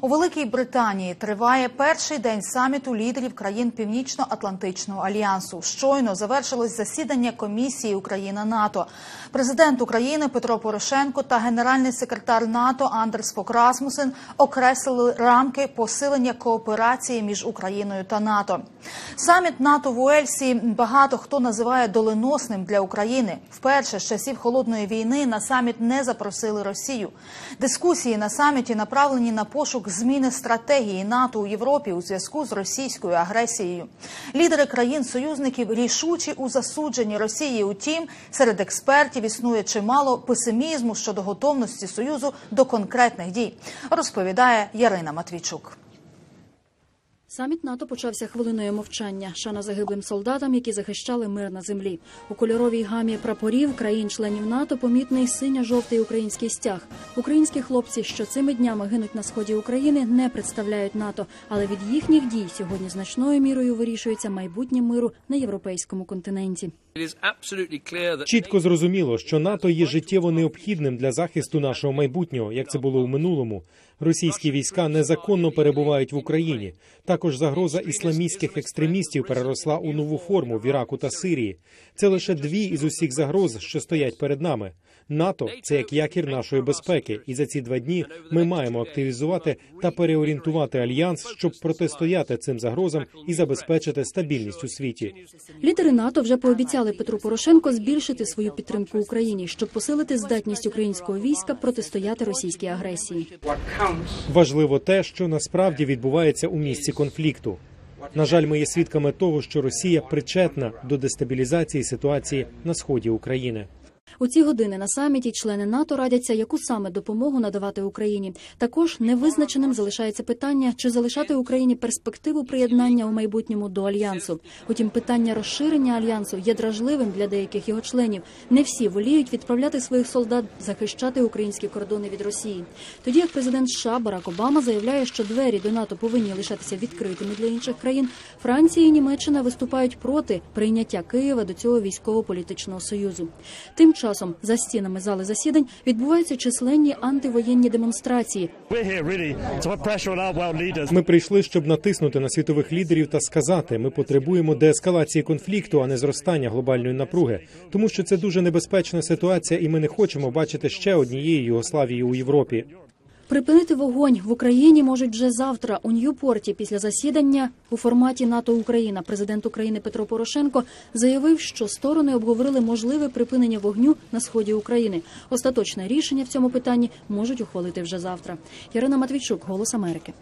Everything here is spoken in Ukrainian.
У Великій Британії триває перший день саміту лідерів країн Північно-Атлантичного альянсу. Щойно завершилось засідання комісії Україна НАТО. Президент України Петро Порошенко та генеральний секретар НАТО Андерс Фокрасмусен окреслили рамки посилення кооперації між Україною та НАТО. Саміт НАТО в Уельсі багато хто називає доленосним для України. Вперше з часів холодної війни на саміт не запросили Росію. Дискусії на саміті направлені на пошук зміни стратегії НАТО у Європі у зв'язку з російською агресією. Лідери країн-союзників рішучі у засудженні Росії. Утім, серед експертів існує чимало песимізму щодо готовності союзу до конкретних дій. Розповідає Ярина Матвійчук. Саміт НАТО почався хвилиною мовчання. Шана загиблим солдатам, які захищали мир на землі. У кольоровій гамі прапорів країн-членів НАТО помітний синьо-жовтий український стяг. Українські хлопці, що цими днями гинуть на сході України, не представляють НАТО, але від їхніх дій сьогодні значною мірою вирішується майбутнє миру на європейському континенті. Чітко зрозуміло, що НАТО є життєво необхідним для захисту нашого майбутнього, як це було в минулому. Російські війська незаконно перебувають в Україні. Також загроза ісламістських екстремістів переросла у нову форму в Іраку та Сирії. Це лише дві із усіх загроз, що стоять перед нами. НАТО це як якір нашої безпеки, і за ці два дні ми маємо активізувати та переорієнтувати альянс, щоб протистояти цим загрозам і забезпечити стабільність у світі. Лідери НАТО вже пообіцяли Петру Порошенко збільшити свою підтримку Україні, щоб посилити здатність українського війська протистояти російській агресії. Важливо те, що насправді відбувається у місці конфлікту. На жаль, ми є свідками того, що Росія причетна до дестабілізації ситуації на сході України. У ці години на саміті члени НАТО радяться, яку саме допомогу надавати Україні. Також невизначеним залишається питання, чи залишати Україні перспективу приєднання у майбутньому до альянсу. Утім, питання розширення альянсу є дражливим для деяких його членів. Не всі воліють відправляти своїх солдат захищати українські кордони від Росії. Тоді як президент США Барак Обама заявляє, що двері до НАТО повинні лишатися відкритими для інших країн. Франція і Німеччина виступають проти прийняття Києва до цього військово-політичного союзу. Тим часом за стінами зали засідань відбуваються численні антивоєнні демонстрації. Ми прийшли, щоб натиснути на світових лідерів та сказати: ми потребуємо деескалації конфлікту, а не зростання глобальної напруги, тому що це дуже небезпечна ситуація, і ми не хочемо бачити ще однієї Югославії у Європі. Припинити вогонь в Україні можуть вже завтра у Ньюпорті після засідання у форматі НАТО Україна. Президент України Петро Порошенко заявив, що сторони обговорили можливе припинення вогню на сході України. Остаточне рішення в цьому питанні можуть ухвалити вже завтра. Ярина Матвійчук, Голос Америки.